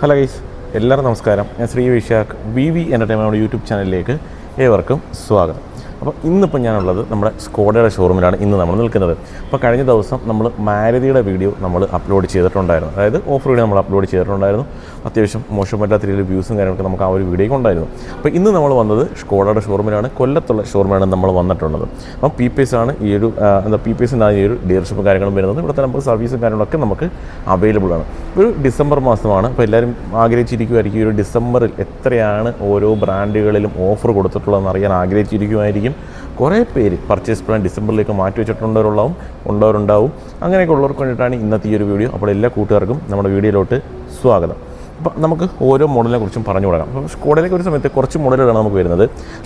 Hello guys എല്ലാവർക്കും നമസ്കാരം. ഞാൻ Sree Vishakh V V entertainment YouTube ചാനലിലേക്ക് ഏവർക്കും സ്വാഗതം. അപ്പോൾ ഇന്നിപ്പോൾ ഞാനുള്ളത് നമ്മുടെ സ്കോഡയുടെ ഷോറൂമിലാണ് ഇന്ന് നമ്മൾ നിൽക്കുന്നത്. അപ്പോൾ കഴിഞ്ഞ ദിവസം നമ്മൾ മാരുതിയുടെ വീഡിയോ നമ്മൾ അപ്ലോഡ് ചെയ്തിട്ടുണ്ടായിരുന്നു. അതായത് ഓഫർ വീഡിയോ നമ്മൾ അപ്ലോഡ് ചെയ്തിട്ടുണ്ടായിരുന്നു. അത്യാവശ്യം മോശമല്ലാത്ത രീതിയിൽ വ്യൂസും കാര്യങ്ങളൊക്കെ നമുക്ക് ആ ഒരു വീഡിയോ ഉണ്ടായിരുന്നു. അപ്പോൾ ഇന്ന് നമ്മൾ വന്നത് സ്കോഡയുടെ ഷോറൂമിലാണ് കൊല്ലത്തുള്ള ഷോറൂമിലാണ് നമ്മൾ വന്നിട്ടുള്ളത്. അപ്പം പി പി എസ് ആണ് ഈ ഒരു എന്താ പി പി എസിനാണ് ഈ ഒരു ഡീലർഷിപ്പും കാര്യങ്ങളും വരുന്നത്. ഇവിടുത്തെ നമുക്ക് സർവീസും കാര്യങ്ങളൊക്കെ നമുക്ക് അവൈലബിൾ ആണ്. ഒരു ഡിസംബർ മാസമാണ്. അപ്പോൾ എല്ലാവരും ആഗ്രഹിച്ചിരിക്കുമായിരിക്കും ഈ ഒരു ഡിസംബറിൽ എത്രയാണ് ഓരോ ബ്രാൻഡുകളിലും ഓഫർ കൊടുത്തിട്ടുള്ളതെന്ന് അറിയാൻ ആഗ്രഹിച്ചിരിക്കുമായിരിക്കും കുറേ പേര് പർച്ചേസ് പ്ലാൻ ഡിസംബറിലേക്ക് മാറ്റി വെച്ചിട്ടുള്ളവരുള്ളവും ഉള്ളവരുണ്ടാവും. അങ്ങനെയൊക്കെ ഉള്ളവർക്ക് വേണ്ടിയിട്ടാണ് ഇന്നത്തെ ഈ ഒരു വീഡിയോ. അപ്പോൾ എല്ലാ കൂട്ടുകാർക്കും നമ്മുടെ വീഡിയോയിലോട്ട് സ്വാഗതം. അപ്പോൾ നമുക്ക് ഓരോ മോഡലിനെ കുറിച്ചും പറഞ്ഞു കൊടുക്കാം അപ്പോൾ സ്കോഡയിലേക്ക് ഒരു സമയത്ത് കുറച്ച് മോഡലുകളാണ് നമുക്ക് വരുന്നത്.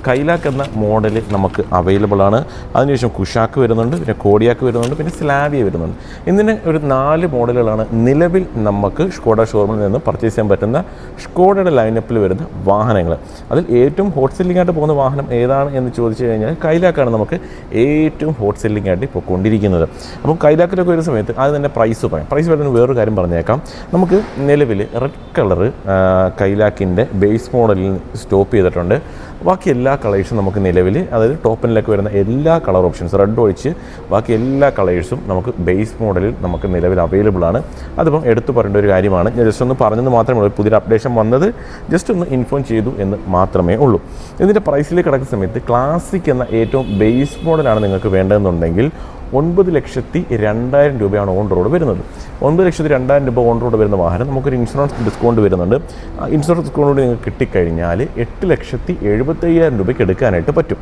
കൈലാക്ക് എന്ന മോഡൽ നമുക്ക് അവൈലബിൾ ആണ്. അതിനുശേഷം കുഷാക്ക് വരുന്നുണ്ട് പിന്നെ കോഡിയാക്ക് വരുന്നുണ്ട് പിന്നെ സ്ലാബിയ വരുന്നുണ്ട്. ഇങ്ങനെ ഒരു നാല് മോഡലുകളാണ് നിലവിൽ നമുക്ക് സ്കോഡ ഷോറൂമിൽ നിന്ന് പർച്ചേസ് ചെയ്യാൻ പറ്റുന്ന സ്കോഡയുടെ ലൈനപ്പിൽ വരുന്ന വാഹനങ്ങൾ അതിൽ ഏറ്റവും ഹോട്ട് സെല്ലിംഗ് ആയിട്ട് പോകുന്ന വാഹനം ഏതാണ് എന്ന് ചോദിച്ചു കഴിഞ്ഞാൽ കൈലാക്കാണ് നമുക്ക് ഏറ്റവും ഹോട്ട് സെല്ലിംഗ് ആയിട്ട് ഇപ്പോൾ കൊണ്ടിരിക്കുന്നത്. അപ്പം കൈലാക്കിലൊക്കെ ഒരു സമയത്ത് അത് തന്നെ പ്രൈസ് പറയാം. പ്രൈസ് പറയുന്നത് വേറൊരു കാര്യം പറഞ്ഞേക്കാം. നമുക്ക് നിലവിൽ റെഡ് കളറ് കൈലാക്കിന്റെ ബേസ് മോഡലിൽ സ്റ്റോപ്പ് ചെയ്തിട്ടുണ്ട്. ബാക്കി എല്ലാ കളേഴ്സും നമുക്ക് നിലവിൽ അതായത് ടോപ്പിനിലേക്ക് വരുന്ന എല്ലാ കളർ ഓപ്ഷൻസ് റെഡ് ഒഴിച്ച് ബാക്കി എല്ലാ കളേഴ്സും നമുക്ക് ബേസ് മോഡലിൽ നമുക്ക് നിലവിൽ അവൈലബിൾ ആണ്. അതിപ്പം എടുത്തു പറയേണ്ട ഒരു കാര്യമാണ് ഞാൻ ജസ്റ്റ് ഒന്ന് പറഞ്ഞത് മാത്രമേ ഉള്ളൂ പുതിയൊരു അപ്ഡേഷൻ വന്നത് ജസ്റ്റ് ഒന്ന് ഇൻഫോം ചെയ്തു എന്ന് മാത്രമേ ഉള്ളൂ. ഇതിന്റെ പ്രൈസിൽ കിടക്കുന്ന സമയത്ത് ക്ലാസിക് എന്ന ഏറ്റവും ബേസ് മോഡലാണ് നിങ്ങൾക്ക് വേണ്ടതെന്നുണ്ടെങ്കിൽ ഒൻപത് ലക്ഷത്തി രണ്ടായിരം രൂപയാണ് ഓൺ റോഡ് വരുന്നത്. ഒൻപത് ലക്ഷത്തി രണ്ടായിരം രൂപ ഓൺ റോഡ് വരുന്ന വാഹനം നമുക്കൊരു ഇൻഷുറൻസ് ഡിസ്കൗണ്ട് വരുന്നുണ്ട്. ഇൻഷുറൻസ് ഡിസ്കൗണ്ട് നിങ്ങൾക്ക് കിട്ടിക്കഴിഞ്ഞാൽ എട്ട് ലക്ഷത്തി എഴുപത്തയ്യായിരം രൂപയ്ക്ക് എടുക്കാനായിട്ട് പറ്റും.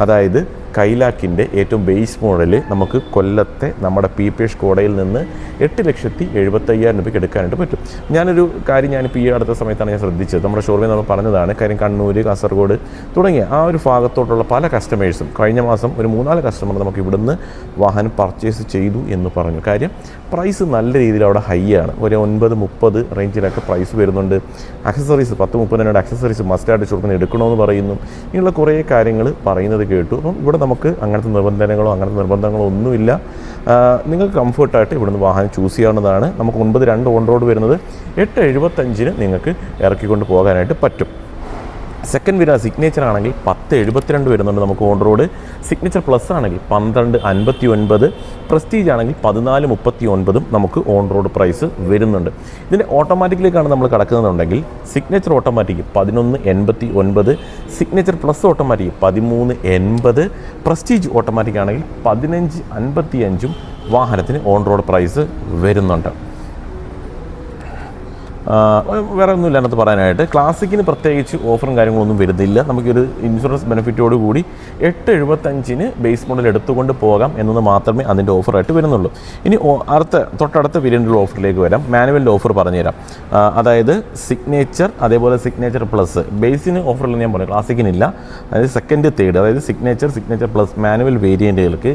അതായത് കൈലാക്കിന്റെ ഏറ്റവും ബേസ് മോഡൽ നമുക്ക് കൊല്ലത്തെ നമ്മുടെ പി പി എസ് കോടയിൽ നിന്ന് എട്ട് ലക്ഷത്തി എഴുപത്തയ്യായിരം രൂപയ്ക്ക് എടുക്കാനായിട്ട് പറ്റും. ഞാനൊരു കാര്യം ഞാൻ ഈ അടുത്ത സമയത്താണ് ഞാൻ ശ്രദ്ധിച്ചത്. നമ്മുടെ ഷോറൂമിൽ നമ്മൾ പറഞ്ഞതാണ് കാര്യം കണ്ണൂർ കാസർഗോഡ് തുടങ്ങിയ ആ ഒരു ഭാഗത്തോട്ടുള്ള പല കസ്റ്റമേഴ്സും കഴിഞ്ഞ മാസം ഒരു മൂന്നാൽ കസ്റ്റമർ നമുക്ക് ഇവിടുന്ന് വാഹനം പർച്ചേസ് ചെയ്തു എന്ന് പറഞ്ഞു. കാര്യം പ്രൈസ് നല്ല രീതിയിൽ അവിടെ ഹൈ ആണ്. ഒരു ഒൻപത് മുപ്പത് റേഞ്ചിലൊക്കെ പ്രൈസ് വരുന്നുണ്ട്. അക്സസറീസ് പത്ത് മുപ്പതിനായിട്ട് അക്സസറീസ് മസ്റ്റായിട്ട് ചുരുക്കം എടുക്കണമെന്ന് പറയുന്നു. ഇങ്ങനെയുള്ള കുറേ കാര്യങ്ങൾ പറയുന്നത് കേട്ടു. അപ്പം ഇവിടെ നമുക്ക് അങ്ങനത്തെ നിബന്ധനകളോ അങ്ങനത്തെ നിർബന്ധങ്ങളോ ഒന്നുമില്ല. നിങ്ങൾ കംഫർട്ടായിട്ട് ഇവിടുന്ന് വാഹനം ചൂസ് ചെയ്യാവുന്നതാണ്. നമുക്ക് ഒൻപത് രണ്ട് ഓൺ റോഡ് വരുന്നത് എട്ട് എഴുപത്തഞ്ചിന് നിങ്ങൾക്ക് ഇറക്കിക്കൊണ്ട് പോകാനായിട്ട് പറ്റും. സെക്കൻഡ് വരുന്ന സിഗ്നേച്ചർ ആണെങ്കിൽ പത്ത് എഴുപത്തിരണ്ട് വരുന്നുണ്ട് നമുക്ക് ഓൺ റോഡ് സിഗ്നേച്ചർ പ്ലസ് ആണെങ്കിൽ പന്ത്രണ്ട് അൻപത്തി ഒൻപത് പ്രസ്റ്റീജ് ആണെങ്കിൽ പതിനാല് മുപ്പത്തി ഒൻപതും നമുക്ക് ഓൺ റോഡ് പ്രൈസ് വരുന്നുണ്ട്. ഇതിന്റെ ഓട്ടോമാറ്റിക്കിലേക്കാണ് നമ്മൾ കിടക്കുന്നതെന്നുണ്ടെങ്കിൽ സിഗ്നേച്ചർ ഓട്ടോമാറ്റിക് പതിനൊന്ന് എൺപത്തി ഒൻപത് സിഗ്നേച്ചർ പ്ലസ് ഓട്ടോമാറ്റിക് പതിമൂന്ന് എൺപത്. പ്രസ്റ്റീജ് ഓട്ടോമാറ്റിക് ആണെങ്കിൽ പതിനഞ്ച് അൻപത്തി അഞ്ചും വാഹനത്തിന് ഓൺ റോഡ് പ്രൈസ് വരുന്നുണ്ട്. വേറെ ഒന്നുമില്ല അതിനകത്ത് പറയാനായിട്ട്. ക്ലാസിക്കിന് പ്രത്യേകിച്ച് ഓഫറും കാര്യങ്ങളൊന്നും വരുന്നില്ല. നമുക്കൊരു ഇൻഷുറൻസ് ബെനിഫിറ്റോട് കൂടി എട്ട് എഴുപത്തഞ്ചിന് ബേസ് മോഡൽ എടുത്തുകൊണ്ട് പോകാം എന്നത് മാത്രമേ അതിന്റെ ഓഫറായിട്ട് വരുന്നുള്ളൂ. ഇനി അടുത്ത തൊട്ടടുത്ത വേരിയന്റുള്ള ഓഫറിലേക്ക് വരാം. മാനുവലിന്റെ ഓഫർ പറഞ്ഞുതരാം. അതായത് സിഗ്നേച്ചർ അതേപോലെ സിഗ്നേച്ചർ പ്ലസ് ബേസിന് ഓഫറിൽ ഞാൻ പറഞ്ഞു. ക്ലാസിക്കിനില്ല. അതായത് സെക്കൻഡ് തേർഡ് അതായത് സിഗ്നേച്ചർ സിഗ്നേച്ചർ പ്ലസ് മാനുവൽ വേരിയന്റുകൾക്ക്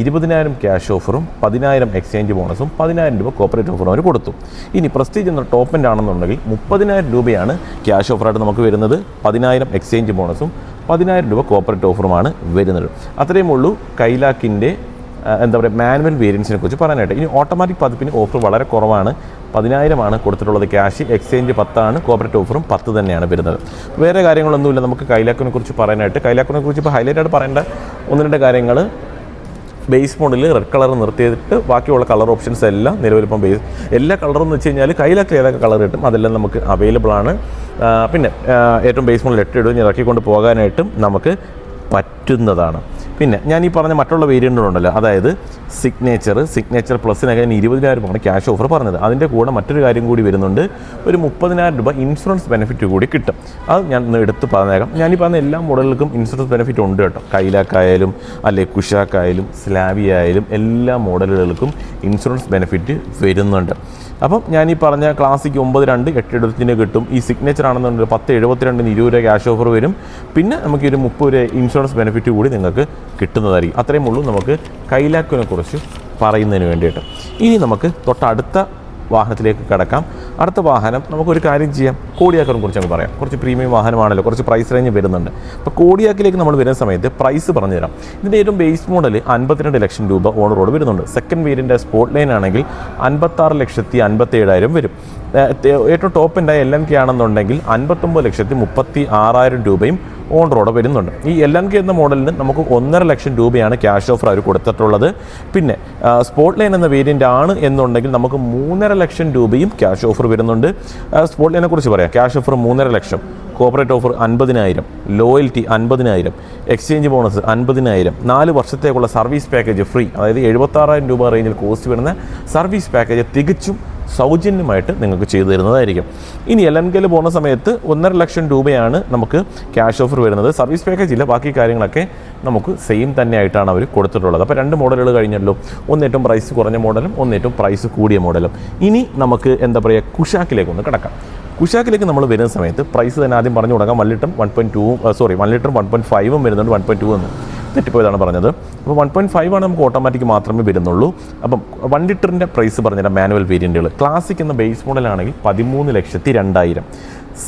ഇരുപതിനായിരം ക്യാഷ് ഓഫറും പതിനായിരം എക്സ്ചേഞ്ച് ബോണസും പതിനായിരം രൂപ കോപ്പറേറ്റ് ഓഫറും അവർ കൊടുത്തു. ഇനി പ്രസ്റ്റീജ് എന്ന ടോപ്പ് എൻഡ് ആണെന്നുണ്ടെങ്കിൽ മുപ്പതിനായിരം രൂപയാണ് ക്യാഷ് ഓഫറായിട്ട് നമുക്ക് വരുന്നത്. പതിനായിരം എക്സ്ചേഞ്ച് ബോണസും പതിനായിരം രൂപ കോപ്പറേറ്റ് ഓഫറുമാണ് വരുന്നത്. അത്രയും ഉള്ളൂ കൈലാക്കിന്റെ എന്താ പറയുക മാനുവൽ വേരിയൻസിനെ കുറിച്ച് പറയാനായിട്ട്. ഇനി ഓട്ടോമാറ്റിക് പതിപ്പിന് ഓഫർ വളരെ കുറവാണ്. പതിനായിരമാണ് കൊടുത്തിട്ടുള്ളത് ക്യാഷ് എക്സ്ചേഞ്ച് പത്താണ് കോപ്പറേറ്റ് ഓഫറും പത്ത് തന്നെയാണ് വരുന്നത്. വേറെ കാര്യങ്ങളൊന്നുമില്ല. നമുക്ക് കൈലാക്കിനെ കുറിച്ച് പറയാനായിട്ട്. കൈലാക്കിനെ കുറിച്ച് ഇപ്പോൾ ഹൈലൈറ്റ് ആയിട്ട് പറയേണ്ട ഒന്ന് രണ്ട് കാര്യങ്ങൾ ബേസ് മോഡലിൽ റെഡ് കളർ നിർത്തിയിട്ട് ബാക്കിയുള്ള കളർ ഓപ്ഷൻസ് എല്ലാം നിലവിലിപ്പം ബേസ് എല്ലാ കളറും എന്ന് വെച്ച് കഴിഞ്ഞാൽ കയ്യിലൊക്കെ ഏതൊക്കെ കളർ കിട്ടും അതെല്ലാം നമുക്ക് അവൈലബിൾ ആണ്. പിന്നെ ഏറ്റവും ബേസ് മോഡിൽ എട്ട് ഇടുകയും ഇറക്കിക്കൊണ്ട് പോകാനായിട്ടും നമുക്ക് പറ്റുന്നതാണ്. പിന്നെ ഞാൻ ഈ പറഞ്ഞ മറ്റുള്ള വേരിയന്റുകളുണ്ടല്ലോ അതായത് സിഗ്നേച്ചർ സിഗ്നേച്ചർ പ്ലസിനൊക്കെ ഞാൻ ഇരുപതിനായിരമാണ് ക്യാഷ് ഓഫർ പറഞ്ഞത്. അതിന്റെ കൂടെ മറ്റൊരു കാര്യം കൂടി വരുന്നുണ്ട്. ഒരു മുപ്പതിനായിരം രൂപ ഇൻഷുറൻസ് ബെനിഫിറ്റ് കൂടി കിട്ടും. അത് ഞാൻ ഒന്ന് എടുത്ത് പറഞ്ഞേക്കാം. ഞാൻ ഈ പറഞ്ഞ എല്ലാ മോഡലുകൾക്കും ഇൻഷുറൻസ് ബെനിഫിറ്റ് ഉണ്ട് കേട്ടോ. കൈലാക്കായാലും അല്ലെ കുഷാക്കായാലും സ്ലാബിയായാലും എല്ലാ മോഡലുകൾക്കും ഇൻഷുറൻസ് ബെനിഫിറ്റ് വരുന്നുണ്ട്. അപ്പം ഞാൻ ഈ പറഞ്ഞ ക്ലാസിക് ഒമ്പത് രണ്ട് എട്ട് എഴുപത്തിന് കിട്ടും. ഈ സിഗ്നേച്ചർ ആണെന്നുണ്ടെങ്കിൽ പത്ത് എഴുപത്തിരണ്ടിന് ഇരുപത് രൂപ ക്യാഷ് ഓഫർ വരും. പിന്നെ നമുക്ക് ഒരു മുപ്പത് രൂപ ഇൻഷുറൻസ് ബെനിഫിറ്റ് കൂടി നിങ്ങൾക്ക് കിട്ടുന്നതായിരിക്കും. അത്രയും ഉള്ളൂ നമുക്ക് കൈലാക്കിനെ കുറിച്ച് പറയുന്നതിന് വേണ്ടിയിട്ട്. ഇനി നമുക്ക് തൊട്ടടുത്ത വാഹനത്തിലേക്ക് കിടക്കാം. അടുത്ത വാഹനം നമുക്കൊരു കാര്യം ചെയ്യാം. കോടിയാക്കിനെ കുറിച്ച് നമുക്ക് പറയാം. കുറച്ച് പ്രീമിയം വാഹനമാണല്ലോ കുറച്ച് പ്രൈസ് റേഞ്ച് വരുന്നുണ്ട്. അപ്പോൾ കോടിയാക്കിലേക്ക് നമ്മൾ വരുന്ന സമയത്ത് പ്രൈസ് പറഞ്ഞു തരാം ഇതിന്റെ ഏറ്റവും ബേസ് മോഡൽ അൻപത്തിരണ്ട് ലക്ഷം രൂപ ഓൺ റോഡ് വരുന്നുണ്ട്. സെക്കൻഡ് വേരിയന്റെ സ്പോട്ട് ലൈൻ ആണെങ്കിൽ അൻപത്താറ് ലക്ഷത്തി അൻപത്തി ഏഴായിരം വരും ഏറ്റവും ടോപ്പ് എന്റെ എൽ എം കെ ആണെന്നുണ്ടെങ്കിൽ അൻപത്തൊമ്പത് ലക്ഷത്തി മുപ്പത്തി ആറായിരം രൂപയും ഓൺ റോഡ് വരുന്നുണ്ട്. ഈ എൽ എൻ കെ എന്ന മോഡലിന് നമുക്ക് ഒന്നര ലക്ഷം രൂപയാണ് ക്യാഷ് ഓഫർ അവർ കൊടുത്തിട്ടുള്ളത്. പിന്നെ സ്പോട്ട് ലൈൻ എന്ന വേരിയന്റ് ആണ് എന്നുണ്ടെങ്കിൽ നമുക്ക് മൂന്നര ലക്ഷം രൂപയും ക്യാഷ് ഓഫർ വരുന്നുണ്ട്. സ്പോട്ട് ലൈനെ കുറിച്ച് പറയാം. ക്യാഷ് ഓഫർ മൂന്നര ലക്ഷം കോപ്പറേറ്റ് ഓഫർ അൻപതിനായിരം ലോയൽറ്റി അൻപതിനായിരം എക്സ്ചേഞ്ച് ബോണസ് അൻപതിനായിരം നാല് വർഷത്തേക്കുള്ള സർവീസ് പാക്കേജ് ഫ്രീ അതായത് എഴുപത്താറായിരം രൂപ റേഞ്ചിൽ കോസ്റ്റ് വരുന്ന സർവീസ് പാക്കേജ് തികച്ചും സൗജന്യമായിട്ട് നിങ്ങൾക്ക് ചെയ്തു തരുന്നതായിരിക്കും. ഇനി എൽ എൻ കെയിൽ പോകുന്ന സമയത്ത് ഒന്നര ലക്ഷം രൂപയാണ് നമുക്ക് ക്യാഷ് ഓഫർ വരുന്നത്. സർവീസ് പാക്കേജ് ഇല്ല ബാക്കി കാര്യങ്ങളൊക്കെ നമുക്ക് സെയിം തന്നെയായിട്ടാണ് അവർ കൊടുത്തിട്ടുള്ളത്. അപ്പോൾ രണ്ട് മോഡലുകൾ കഴിഞ്ഞല്ലോ. ഒന്ന് ഏറ്റവും പ്രൈസ് കുറഞ്ഞ മോഡലും ഒന്ന് ഏറ്റവും പ്രൈസ് കൂടിയ മോഡലും. ഇനി നമുക്ക് എന്താ പറയുക കുഷാക്കിലേക്ക് ഒന്ന് കിടക്കാം. കുഷാക്കിലേക്ക് നമ്മൾ വരുന്ന സമയത്ത് പ്രൈസ് തന്നെ ആദ്യം പറഞ്ഞു തുടങ്ങാം one ലിറ്ററും one point two sorry one ലിറ്ററും one point ഫൈവും വരുന്നുണ്ട് വൺ പോയിന്റ് ടു എന്ന്. തെറ്റിപ്പോയതാണ് പറഞ്ഞത്. അപ്പോൾ വൺ പോയിന്റ് ഫൈവ് ആണ് നമുക്ക് ഓട്ടോമാറ്റിക് മാത്രമേ വരുന്നുള്ളൂ. അപ്പം വൺ ലിറ്ററിന്റെ പ്രൈസ് പറഞ്ഞുതരാം മാനുവൽ വേരിയന്റുകൾ ക്ലാസിക് എന്ന ബേസ് മോഡലാണെങ്കിൽ പതിമൂന്ന് ലക്ഷത്തി രണ്ടായിരം.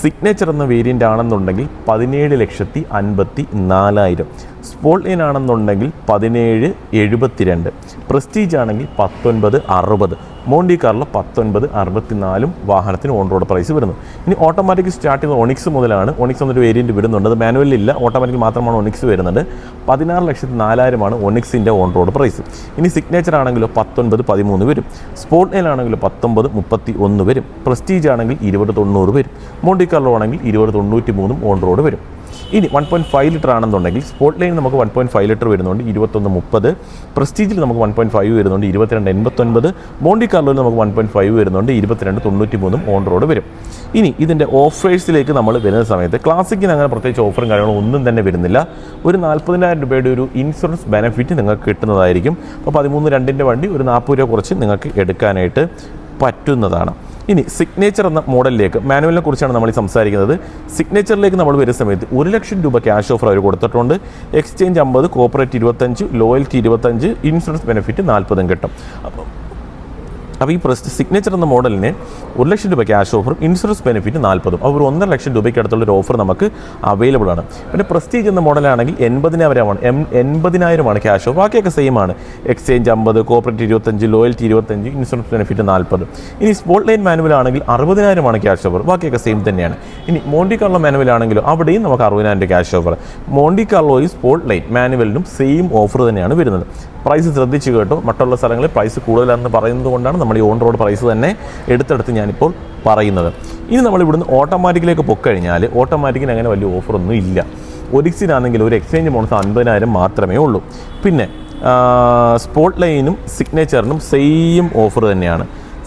സിഗ്നേച്ചർ എന്ന വേരിയന്റ് ആണെന്നുണ്ടെങ്കിൽ പതിനേഴ് ലക്ഷത്തി അൻപത്തി നാലായിരം. സ്പോൾ ലൈൻ ആണെന്നുണ്ടെങ്കിൽ പതിനേഴ് എഴുപത്തിരണ്ട്. പ്രസ്റ്റീജ് ആണെങ്കിൽ പത്തൊൻപത് അറുപത്. മോണ്ടി കാറിലെ പത്തൊൻപത് അറുപത്തിനാലും വാഹനത്തിന് ഓൺ റോഡ് പ്രൈസ് വരുന്നു. ഇനി ഓട്ടോമാറ്റിക് സ്റ്റാർട്ട് ചെയ്യുന്ന ഒണിക്സ് മുതലാണ്. ഒണിക്സ് എന്നൊരു വേരിയന്റ് വരുന്നുണ്ട് അത് മാനുവലില്ല ഓട്ടോമാറ്റിക് മാത്രമാണ് ഒണിക്സ് വരുന്നത്. പതിനാറ് ലക്ഷത്തി നാലായിരമാണ് ഒണിക്സിന്റെ ഓൺ റോഡ് പ്രൈസ് ഇനി സിഗ്നേച്ചർ ആണെങ്കിലോ പത്തൊൻപത് പതിമൂന്ന് വരും. സ്പോർട്ട് ലൈൻ ആണെങ്കിലോ പത്തൊമ്പത് മുപ്പത്തി ഒന്ന് വരും. പ്രസ്റ്റീജ് ആണെങ്കിൽ ഇരുപത് തൊണ്ണൂറ് വരും. മോണ്ടി കാർലോ ആണെങ്കിൽ ഇരുപത് തൊണ്ണൂറ്റി മൂന്നും ഓൺ റോഡ് വരും. ഇനി വൺ പോയിന്റ് ഫൈവ് ലിറ്റർ ആണെന്നുണ്ടെങ്കിൽ സ്പോർട്ട് ലൈനിൽ നമുക്ക് വൺ പോയിന്റ് ഫൈവ് ലിറ്റർ വരുന്നുണ്ട് ഇരുപത്തൊന്ന് മുപ്പത്. പ്രസ്റ്റീജിൽ നമുക്ക് വൺ പോയിന്റ് ഫൈവ് വരുന്നുണ്ട് ഇരുപത്തിരണ്ട് എൺപത്തൊൻപത്. മോണ്ടി കാർലോയിൽ നമുക്ക് വൺ പോയിന്റ് ഫൈവ് വരുന്നുണ്ട് ഇരുപത്തിരണ്ട് തൊണ്ണൂറ്റി മൂന്നും ഓൺ റോഡ് വരും. ഇനി ഇതിന്റെ ഓഫേഴ്സിലേക്ക് നമ്മൾ വരുന്ന സമയത്ത് ക്ലാസിക്കിന് അങ്ങനെ പ്രത്യേകിച്ച് ഓഫറും കാര്യങ്ങളും ഒന്നും തന്നെ വരുന്നില്ല. ഒരു നാൽപ്പതിനായിരം രൂപയുടെ ഒരു ഇൻഷുറൻസ് ബെനിഫിറ്റ് നിങ്ങൾക്ക് കിട്ടുന്നതായിരിക്കും. അപ്പോൾ പതിമൂന്ന് രണ്ടിന്റെ വണ്ടി ഒരു നാൽപ്പത് രൂപ കുറച്ച് നിങ്ങൾക്ക് എടുക്കാനായിട്ട് പറ്റുന്നതാണ്. ഇനി സിഗ്നേച്ചർ എന്ന മോഡലിലേക്ക് മാനുവലിനെ കുറിച്ചാണ് നമ്മൾ ഈ സംസാരിക്കുന്നത്. സിഗ്നേച്ചറിലേക്ക് നമ്മൾ വരുന്ന സമയത്ത് ഒരു ലക്ഷം രൂപ ക്യാഷ് ഓഫർ അവർ കൊടുത്തിട്ടുണ്ട്. എക്സ്ചേഞ്ച് അമ്പത് കോപ്പറേറ്റ് ഇരുപത്തഞ്ച് ലോയൽറ്റി ഇരുപത്തഞ്ച് ഇൻഷുറൻസ് ബെനിഫിറ്റ് നാൽപ്പതും കിട്ടും. അപ്പം അപ്പോൾ ഈ പ്രസ്റ്റ് സിഗ്നേച്ചർ എന്ന മോഡലിന് ഒരു ലക്ഷം രൂപ ക്യാഷ് ഓഫറും ഇൻഷുറൻസ് ബെനിഫിറ്റ് നാൽപ്പതും അപ്പോൾ ഒരു ഒന്നര ലക്ഷം രൂപയ്ക്ക് അടുത്തുള്ള ഒരു ഓഫർ നമുക്ക് അവൈലബിൾ ആണ്. പിന്നെ പ്രസ്റ്റീജ് എന്ന മോഡലാണെങ്കിൽ എൺപതിനായിരമാണ് എം എൺപതിനായിരമാണ് ക്യാഷ് ഓഫ് ബാക്കിയൊക്കെ സെയിം ആണ്. എക്സ്ചേഞ്ച് അമ്പത് കോപ്പറേറ്റ് ഇരുപത്തഞ്ച് ലോയൽറ്റി ഇരുപത്തഞ്ച് ഇൻഷുറൻസ് ബെനിഫിറ്റ് നാൽപ്പത് ഇനി സ്പോട്ട് ലൈൻ മാനുവൽ ആണെങ്കിൽ അറുപതിനായിരമാണ് ക്യാഷ് ഓഫർ ബാക്കിയൊക്കെ സെയിം തന്നെയാണ്. ഇനി മോണ്ടി കാർലോ മാനുവൽ ആണെങ്കിലും അവിടെയും നമുക്ക് അറുപതിനായിരം ക്യാഷ് ഓഫർ മോണ്ടി കാർലോയും സ്പോട്ട് ലൈൻ മാനുവലിനും സെയിം ഓഫർ തന്നെയാണ് വരുന്നത്. പ്രൈസ് ശ്രദ്ധിച്ച് കേട്ടോ. മറ്റുള്ള സ്ഥലങ്ങളിൽ പ്രൈസ് കൂടുതലാണെന്ന് പറയുന്നത് കൊണ്ടാണ് നമ്മൾ ഈ ഓൺ റോഡ് പ്രൈസ് തന്നെ എടുത്തെടുത്ത് ഞാനിപ്പോൾ പറയുന്നത്. ഇനി നമ്മൾ ഇവിടുന്ന് ഓട്ടോമാറ്റിക്കിലേക്ക് പൊക്കഴിഞ്ഞാൽ ഓട്ടോമാറ്റിക്കിന് അങ്ങനെ വലിയ ഓഫറൊന്നും ഇല്ല. ഒരിക്സിനാണെങ്കിൽ ഒരു എക്സ്ചേഞ്ച് ബോണസ് അൻപതിനായിരം മാത്രമേ ഉള്ളൂ. പിന്നെ സ്പോട്ട് ലൈനും സിഗ്നേച്ചറിനും സെയിം ഓഫർ തന്നെയാണ്.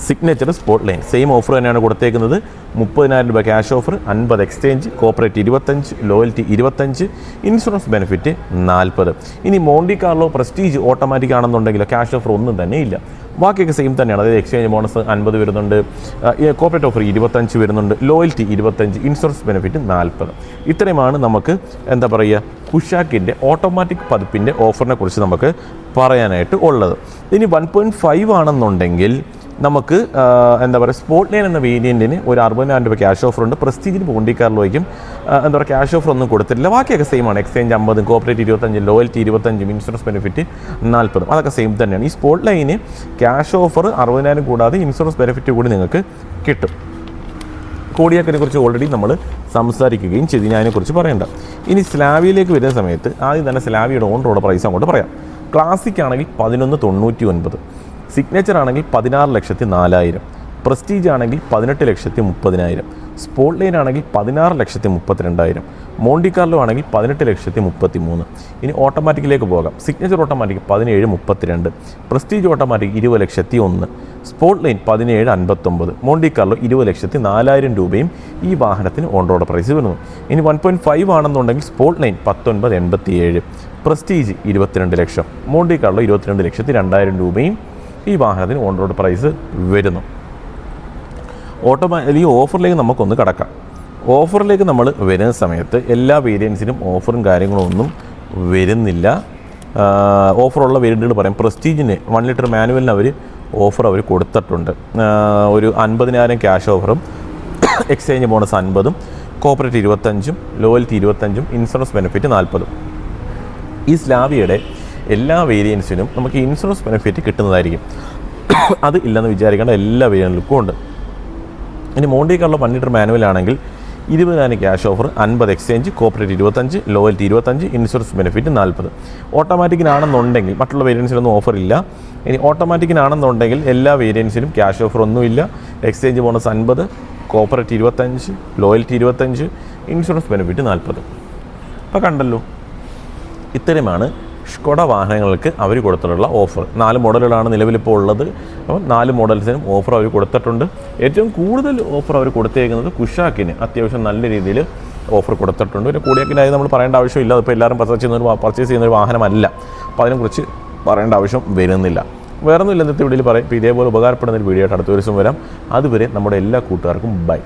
Signature spot line same offer തന്നെയാണ് കൊടുത്തേക്കുന്നത്. മുപ്പതിനായിരം രൂപ ക്യാഷ് ഓഫർ അൻപത് എക്സ്ചേഞ്ച് കോപ്പറേറ്റ് ഇരുപത്തഞ്ച് ലോയൽറ്റി ഇരുപത്തഞ്ച് ഇൻഷുറൻസ് ബെനിഫിറ്റ് നാൽപ്പത്. ഇനി മോണ്ടി കാർലോ പ്രസ്റ്റീജ് ഓട്ടോമാറ്റിക് ആണെന്നുണ്ടെങ്കിൽ ക്യാഷ് ഓഫർ ഒന്നും തന്നെ ഇല്ല. ബാക്കിയൊക്കെ സെയിം തന്നെയാണ്. അതായത് എക്സ്ചേഞ്ച് ബോണസ് അൻപത് വരുന്നുണ്ട്. കോപ്പറേറ്റ് ഓഫർ ഇരുപത്തഞ്ച് വരുന്നുണ്ട്. ലോയൽറ്റി ഇരുപത്തഞ്ച് ഇൻഷുറൻസ് ബെനിഫിറ്റ് നാൽപ്പത്. ഇത്രയുമാണ് നമുക്ക് എന്താ പറയുക കുഷാക്കിന്റെ ഓട്ടോമാറ്റിക് പതിപ്പിന്റെ ഓഫറിനെ കുറിച്ച് നമുക്ക് പറയാനായിട്ട് ഉള്ളത്. ഇനി വൺ പോയിന്റ് ഫൈവ് ആണെന്നുണ്ടെങ്കിൽ നമുക്ക് എന്താ പറയുക സ്പോട്ട് ലൈൻ എന്ന വേരിയന്റിന് ഒരു അറുപതിനായിരം രൂപ ക്യാഷ് ഓഫർ ഉണ്ട്. പ്രസ്റ്റീജിന് പോണ്ടിക്കാറിലോയ്ക്കും എന്താ പറയുക ക്യാഷ് ഓഫർ ഒന്നും കൊടുത്തിട്ടില്ല. ബാക്കിയൊക്കെ സെയിം ആണ്. എക്സ്ചേഞ്ച് അമ്പതും കോപ്പറേറ്റ് ഇരുപത്തഞ്ച് ലോയൽറ്റി ഇരുപത്തഞ്ചും ഇൻഷുറൻസ് ബെനിഫിറ്റ് നാൽപ്പതും അതൊക്കെ സെയിം തന്നെയാണ്. ഈ സ്പോട്ട് ലൈന് ക്യാഷ് ഓഫർ അറുപതിനായിരം കൂടാതെ ഇൻഷുറൻസ് ബെനിഫിറ്റ് കൂടി നിങ്ങൾക്ക് കിട്ടും. കോടിയാക്കിനെ കുറിച്ച് ഓൾറെഡി നമ്മൾ സംസാരിക്കുകയും ചെയ്തു. ഞാൻ അതിനെക്കുറിച്ച് പറയണ്ട. ഇനി സ്ലാവിയിലേക്ക് വരുന്ന സമയത്ത് ആദ്യം തന്നെ സ്ലാവിയുടെ ഓൺ റോഡ് പ്രൈസ് അങ്ങോട്ട് പറയാം. ക്ലാസിക് ആണെങ്കിൽ പതിനൊന്ന് തൊണ്ണൂറ്റി ഒൻപത്. സിഗ്നേച്ചർ ആണെങ്കിൽ പതിനാറ് ലക്ഷത്തി നാലായിരം. പ്രസ്റ്റീജ് ആണെങ്കിൽ പതിനെട്ട് ലക്ഷത്തി മുപ്പതിനായിരം. സ്പോട്ട് ലൈൻ ആണെങ്കിൽ പതിനാറ് ലക്ഷത്തി മുപ്പത്തിരണ്ടായിരം. മോണ്ടിക്കാർലോ ആണെങ്കിൽ പതിനെട്ട് ലക്ഷത്തി മുപ്പത്തി മൂന്ന് ഇനി ഓട്ടോമാറ്റിക്കിലേക്ക് പോകാം. സിഗ്നേച്ചർ ഓട്ടോമാറ്റിക് പതിനേഴ് മുപ്പത്തിരണ്ട്. പ്രസ്റ്റീജ് ഓട്ടോമാറ്റിക് ഇരുപത് ലക്ഷത്തി ഒന്ന്. സ്പോട്ട് ലൈൻ പതിനേഴ് അൻപത്തൊമ്പത്. മോണ്ടിക്കാർലോ ഇരുപത് ലക്ഷത്തി നാലായിരം രൂപയും ഈ വാഹനത്തിന് ഓൺ റോഡ് പ്രൈസ് വരുന്നു. ഇനി വൺ പോയിന്റ് ഫൈവ് ആണെന്നുണ്ടെങ്കിൽ സ്പോട്ട് ലൈൻ പത്തൊൻപത് എൺപത്തി ഏഴ് പ്രസ്റ്റീജ് ഇരുപത്തിരണ്ട് ലക്ഷം. മോണ്ടിക്കാർലോ ഇരുപത്തിരണ്ട് ലക്ഷത്തി രണ്ടായിരം രൂപയും ഈ വാഹനത്തിന് ഓൺ റോഡ് പ്രൈസ് വരുന്നു. ഓട്ടോമാ ഈ ഓഫറിലേക്ക് നമുക്കൊന്ന് കടക്കാം. ഓഫറിലേക്ക് നമ്മൾ വരുന്ന സമയത്ത് എല്ലാ വേരിയൻസിനും ഓഫറും കാര്യങ്ങളും ഒന്നും വരുന്നില്ല. ഓഫറുള്ള വേരിയന്റുകൾ പറയാം. പ്രസ്റ്റീജിന് വൺ ലിറ്റർ മാനുവലിന് അവർ ഓഫർ അവർ കൊടുത്തിട്ടുണ്ട്. ഒരു അൻപതിനായിരം ക്യാഷ് ഓഫറും എക്സ്ചേഞ്ച് ബോണസ് അൻപതും കോപ്പറേറ്റ് ഇരുപത്തഞ്ചും ലോയൽറ്റി ഇരുപത്തഞ്ചും ഇൻഷുറൻസ് ബെനിഫിറ്റ് നാൽപ്പതും ഈ സ്ലാവിയുടെ എല്ലാ വേരിയൻസിനും നമുക്ക് ഇൻഷുറൻസ് ബെനിഫിറ്റ് കിട്ടുന്നതായിരിക്കും. അത് ഇല്ലെന്ന് വിചാരിക്കേണ്ട എല്ലാ വേരിയന്റിലും ഉണ്ട് ഇനി Monte Carlo one litre manual ആണെങ്കിൽ ഇരുപതിനായിരം ക്യാഷ് ഓഫർ അൻപത് എക്സ്ചേഞ്ച് കോപ്പറേറ്റ് ഇരുപത്തഞ്ച് ലോയൽറ്റി ഇരുപത്തഞ്ച് ഇൻഷുറൻസ് ബെനിഫിറ്റ് നാൽപ്പത് ഓട്ടോമാറ്റിക്കിനാണെന്നുണ്ടെങ്കിൽ മറ്റുള്ള വേരിയൻസിനൊന്നും ഓഫർ ഇല്ല. ഇനി ഓട്ടോമാറ്റിക്കിനാണെന്നുണ്ടെങ്കിൽ എല്ലാ വേരിയൻസിനും ക്യാഷ് ഓഫർ ഒന്നുമില്ല. എക്സ്ചേഞ്ച് ബോണസ് അൻപത് കോപ്പറേറ്റ് ഇരുപത്തഞ്ച് ലോയൽറ്റി ഇരുപത്തഞ്ച് ഇൻഷുറൻസ് ബെനിഫിറ്റ് നാൽപ്പത് അപ്പോൾ കണ്ടല്ലോ. ഇത്തരമാണ് ഷ്കൊഡ വാഹനങ്ങൾക്ക് അവർ കൊടുത്തിട്ടുള്ള ഓഫർ. നാല് മോഡലുകളാണ് നിലവിലിപ്പോൾ ഉള്ളത്. അപ്പം നാല് മോഡൽസിനും ഓഫർ അവർ കൊടുത്തിട്ടുണ്ട്. ഏറ്റവും കൂടുതൽ ഓഫർ അവർ കൊടുത്തേക്കുന്നത് കുഷാക്കിന് അത്യാവശ്യം നല്ല രീതിയിൽ ഓഫർ കൊടുത്തിട്ടുണ്ട്. പിന്നെ കൂടിയാക്കിനായി നമ്മൾ പറയേണ്ട ആവശ്യമില്ല. അതിപ്പോൾ എല്ലാവരും പർച്ചേസ് ചെയ്യുന്ന ഒരു പർച്ചേസ് ചെയ്യുന്ന ഒരു വാഹനമല്ല. അപ്പോൾ അതിനെക്കുറിച്ച് പറയേണ്ട ആവശ്യം വരുന്നില്ല. വേറെ ഒന്നും ഇല്ല. ഇന്നത്തെ വീഡിയോയിൽ പറയും. ഇപ്പോൾ ഇതേപോലെ ഉപകാരപ്പെടുന്ന ഒരു വീഡിയോ ആയിട്ട് അടുത്ത ദിവസം വരാം. അതുവരെ നമ്മുടെ എല്ലാ കൂട്ടുകാർക്കും ബൈ.